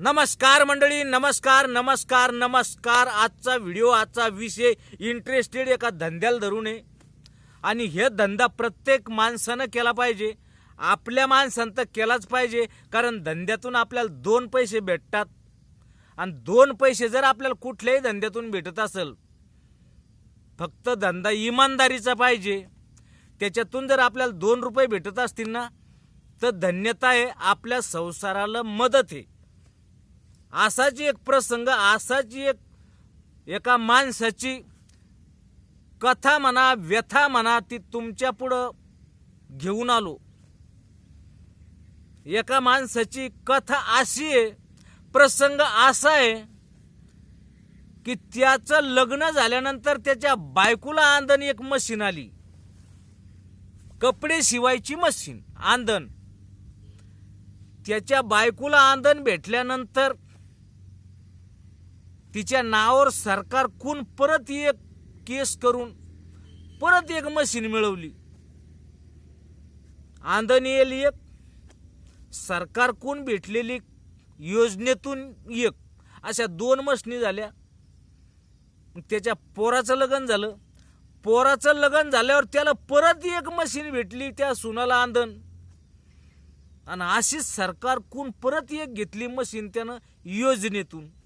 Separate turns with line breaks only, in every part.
नमस्कार मंडळी नमस्कार नमस्कार नमस्कार. आजचा व्हिडिओ आजचा विषय इंटरेस्टेड एका धंद्याला धरून आहे. आणि हे धंदा प्रत्येक माणसानं केला पाहिजे. आपल्या माणसानं तर केलाच पाहिजे. कारण धंद्यातून आपल्याला दोन पैसे भेटतात. आणि दोन पैसे जर आपल्याला कुठल्याही धंद्यातून भेटत असेल फक्त धंदा इमानदारीचा पाहिजे. त्याच्यातून जर आपल्याला दोन रुपये भेटत असतील ना तर धन्यता आहे. आपल्या संसाराला मदत आहे. असाची एक प्रसंग असाची एक एका माणसाची कथा म्हणा व्यथा म्हणा ती तुमच्या पुढं घेऊन आलो. एका माणसाची कथा अशी आहे प्रसंग असा आहे की त्याचं लग्न झाल्यानंतर त्याच्या बायकोला आंदण एक मशीन आली. कपडे शिवायची मशीन आंदण त्याच्या बायकोला आंदण भेटल्यानंतर तिच्या नावावर सरकार सरकारकून परत एक केस करून परत एक मशीन मिळवली. आंदण येईल एक सरकार कोण भेटलेली योजनेतून एक अशा दोन मशनी झाल्या. त्याच्या पोराचं लग्न झालं. पोराचं लग्न झाल्यावर त्याला परत एक मशीन भेटली त्या सुनाला आंदण आणि अशीच सरकार कोण परत एक घेतली मशीन त्यानं योजनेतून.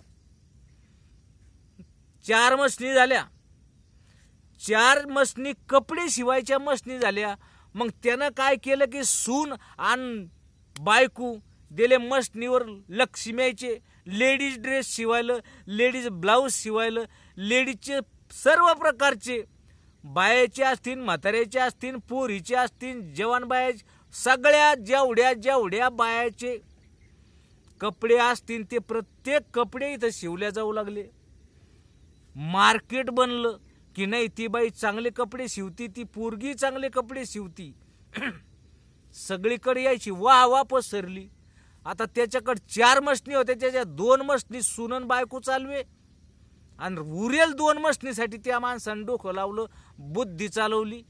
चार मशनी झाल्या. चार मशनी कपडे शिवायच्या मशनी झाल्या. मग त्यानं काय केलं की सून आणि बायकू दिले मशनीवर लक्ष्म्याचे लेडीज ड्रेस शिवायलं लेडीज ब्लाऊज शिवायलं लेडीजचे सर्व प्रकारचे. बायाचे असतील म्हाताऱ्याचे असतील पोरीचे असतील जवान बायाचे सगळ्या जेवढ्या जेवढ्या बायाचे कपडे असतील ते प्रत्येक कपडे इथं शिवल्या जाऊ लागले. मार्केट बनलं की नाही ती बाई चांगले कपडे शिवती ती पोरगी चांगले कपडे शिवती. सगळीकडे यायची वा वा पसरली. आता त्याच्याकडे चार मशनी होत्या त्याच्या दोन मशनी सुनन बायको चालवे. आणि उरेल दोन मशनीसाठी त्या माणसानं डोकं लावलं बुद्धी चालवली.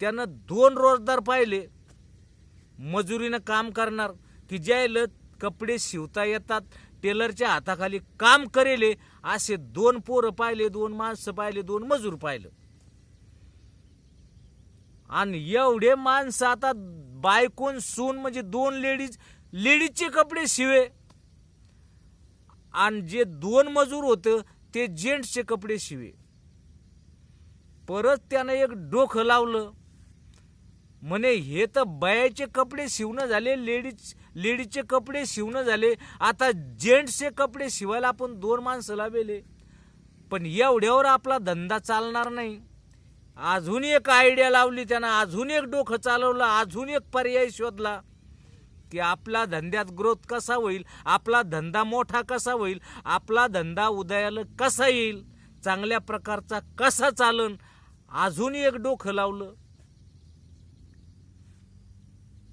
त्यानं दोन रोजदार पाहिले. मजुरीनं काम करणार की ज्यायलं कपडे शिवता येतात टेलरच्या हाताखाली काम करेले असे दोन पोरं पाहिले दोन माणसं पाहिले दोन मजूर पाहिलं. आणि एवढे माणसं आता बायकोन सून म्हणजे दोन लेडीज लेडीजचे कपडे शिवे. आणि जे दोन मजूर होतं ते जेंट्सचे कपडे शिवे. परत त्यानं एक डोकं लावलं. म्हणे हे तर बायाचे कपडे शिवणं झाले लेडीज लेडीजचे कपडे शिवणं झाले. आता जेंट्सचे कपडे शिवायला आपण दोन माणसं लावेले. पण एवढ्यावर आपला धंदा चालणार नाही. अजून एक आयडिया लावली त्यानं अजून एक डोकं चालवलं अजून एक पर्याय शोधला. की आपला धंद्यात ग्रोथ कसा होईल आपला धंदा मोठा कसा होईल आपला धंदा उदयाला कसा येईल चांगल्या प्रकारचा कसा चालन अजून एक डोकं लावलं.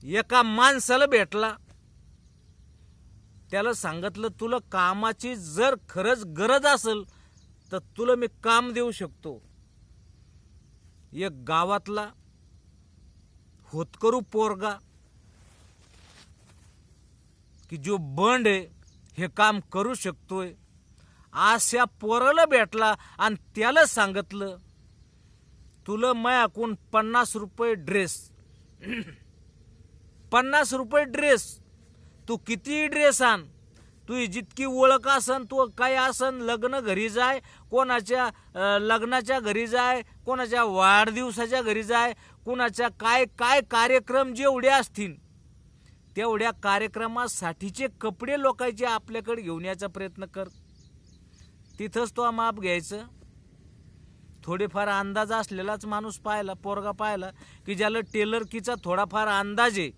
एका माणसाला भेटला. त्याला सांगितलं तुला कामाची जर खरंच गरज असेल तर तुला मी काम देऊ शकतो. एक गावातला होतकरू पोरगा की जो बंड आहे हे काम करू शकतोय. अशा पोराला भेटला आणि त्याला सांगितलं तुला मयाकून पन्नास रुपये ड्रेस पन्नास रुपये ड्रेस. तू किती ड्रेस आण? तू जितकी ओळख असन तू काय असन लग्न घरी जाय कोणाच्या लग्नाच्या घरी जाय कोणाच्या वाढदिवसाच्या घरी जाय कोणाच्या काय काय कार्यक्रम जेवढे असतील तेवढ्या कार्यक्रमासाठीचे कपडे लोकांचे आपल्याकडे घेऊन याचा प्रयत्न कर. तिथंच तो माप घ्यायचं. थोडेफार अंदाज असलेलाच माणूस पाहिला पोरगा पाहिला की ज्याला टेलरकीचा थोडाफार अंदाज आहे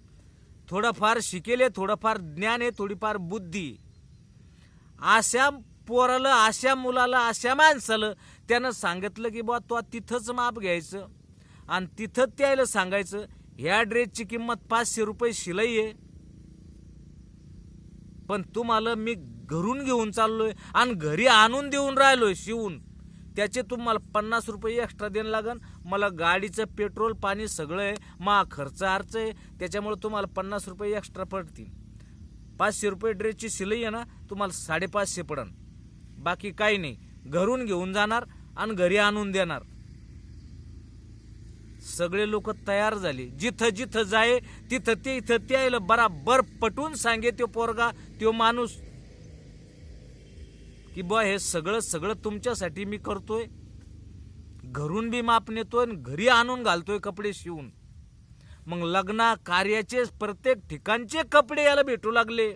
थोडंफार शिकेले थोडंफार ज्ञान आहे थोडीफार बुद्धी. अशा पोराला अशा मुलाला अशा माणसाला त्यानं सांगितलं की बा तो तिथंच माप घ्यायचं आणि तिथं त्याला सांगायचं ह्या ड्रेसची किंमत पाचशे रुपये शिलाई आहे. पण तुम्हाला मी घरून घेऊन चाललोय आणि घरी आणून देऊन राहिलोय शिवून. त्याचे तुम्हाला पन्नास रुपये एक्स्ट्रा देणं लागन. मला गाडीचं पेट्रोल पाणी सगळं आहे. मा खर्च अर्च आहे. त्याच्यामुळे तुम्हाला पन्नास रुपये एक्स्ट्रा पडतील. पाचशे रुपये ड्रेसची शिलाई आहे ना तुम्हाला साडेपाचशे पडन. बाकी काही नाही. घरून घेऊन जाणार आणि घरी आणून देणार. सगळे लोक तयार झाले. जिथं जिथं जाय तिथं ते इथं ते बराबर पटून सांगे तो पोरगा तो माणूस. की बा हे सगळं सगळं तुमच्यासाठी मी करतोय. घरून बी माप नेतोय आणि घरी आणून घालतोय कपडे शिवून. मग लग्ना कार्याचे प्रत्येक ठिकाणचे कपडे याला भेटू लागले.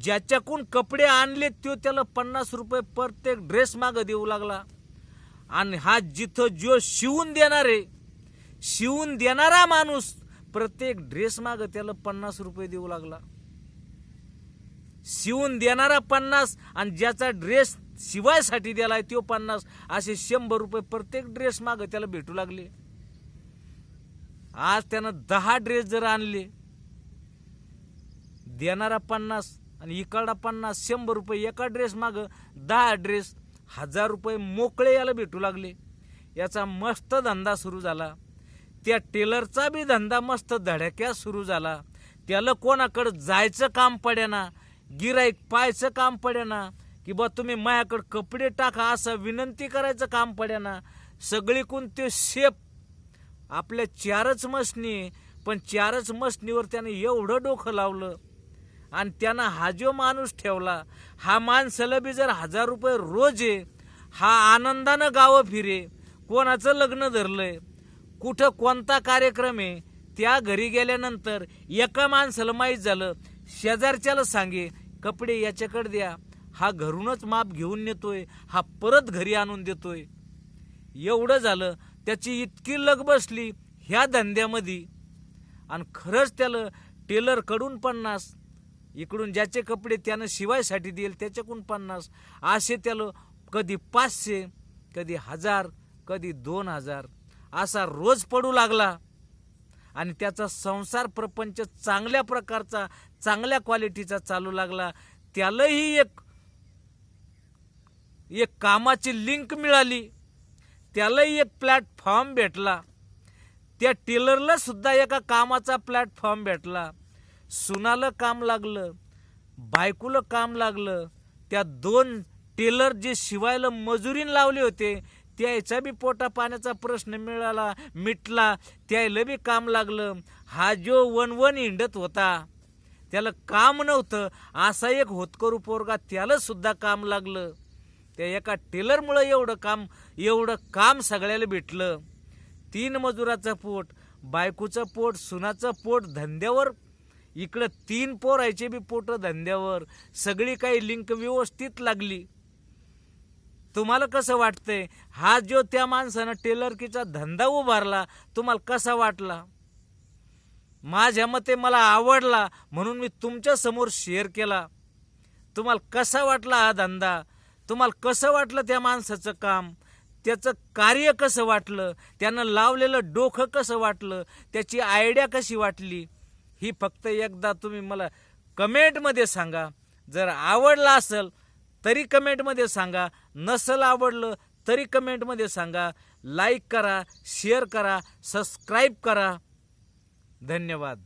ज्याच्याकडून कपडे आणले तो त्याला पन्नास रुपये प्रत्येक ड्रेस माग देऊ लागला. आणि हा जिथं जो शिवून देणार आहे शिवून देणारा माणूस प्रत्येक ड्रेस माग त्याला पन्नास रुपये देऊ लागला. शिवून देणारा पन्नास आणि ज्याचा ड्रेस शिवायसाठी दिलाय तो पन्नास असे शंभर रुपये प्रत्येक ड्रेस माग त्याला भेटू लागले. आज त्यानं दहा ड्रेस जर आणले देणारा पन्नास आणि इकडा पन्नास शंभर रुपये एका ड्रेस माग दहा ड्रेस हजार रुपये मोकळे याला भेटू लागले. याचा मस्त धंदा सुरू झाला. त्या टेलरचा बी धंदा मस्त धडक्या सुरू झाला. त्याला कोणाकडं जायचं काम पडेना. गिराईक पाहायचं काम पड्याना की बा तुम्ही मायाकडं कपडे टाका असं विनंती करायचं काम पडेना. सगळीकून ते शेप आपल्या चारच मसनी पण चारच मसनीवर त्यानं एवढं डोकं लावलं. आणि त्यानं हा जो माणूस ठेवला हा माणसाला बी जर हजार रुपये रोज आहे हा आनंदानं गावं फिरे कोणाचं लग्न धरलंय कुठं कोणता कार्यक्रम आहे त्या घरी गेल्यानंतर एका माणसाला माहीत झालं शेजारच्याला सांगे कपडे याच्याकडे द्या. हा घरूनच माप घेऊन नेतोय. हा परत घरी आणून देतोय. एवढं झालं त्याची इतकी लग बसली ह्या धंद्यामध्ये आणि खरंच त्याला टेलरकडून पन्नास इकडून ज्याचे कपडे त्यानं शिवायसाठी देईल त्याच्याकडून पन्नास. असे त्याला कधी पाचशे कधी हजार कधी दोन हजार. असा रोज पडू लागला. आणि त्याचा संसार प्रपंच चांगल्या प्रकारचा चांगल्या क्वालिटीचा चालू लागला. त्यालाही एक एक कामाची लिंक मिळाली. त्यालाही एक प्लॅटफॉर्म भेटला. त्या टेलरला सुद्धा एका कामाचा प्लॅटफॉर्म भेटला. सुनाला काम लागलं बायकोला काम लागलं. त्या दोन टेलर जे शिवायला मजुरीन लावले होते त्याचा बी पोटा पाण्याचा प्रश्न मिळाला मिटला त्याला बी काम लागलं. हा जो वन वन हिंडत होता त्याला काम नव्हतं असा एक होतकरू पोरगा त्याला सुद्धा काम लागलं. त्या एका टेलरमुळं एवढं काम एवढं काम सगळ्याला भेटलं. तीन मजुराचं पोट बायकोचं पोट सुनाचं पोट धंद्यावर इकडं तीन पोरायचे बी पोट धंद्यावर. सगळी काही लिंक व्यवस्थित लागली. तुम्हाला कसं वाटतंय? हा जो त्या माणसानं टेलरकीचा धंदा उभारला तुम्हाला कसा वाटला? माझ्या मते मला आवडला म्हणून मी तुमच्यासमोर शेअर केला. तुम्हाला कसा वाटला हा धंदा? तुम्हाला कसं वाटलं त्या माणसाचं काम? त्याचं कार्य कसं वाटलं? त्यानं लावलेलं डोकं कसं वाटलं? त्याची आयडिया कशी वाटली? ही फक्त एकदा तुम्ही मला कमेंटमध्ये सांगा. जर आवडला असेल तरी कमेंटमध्ये सांगा. नसल आवडलं तरी कमेंटमध्ये सांगा. लाईक करा शेअर करा सबस्क्राईब करा. धन्यवाद.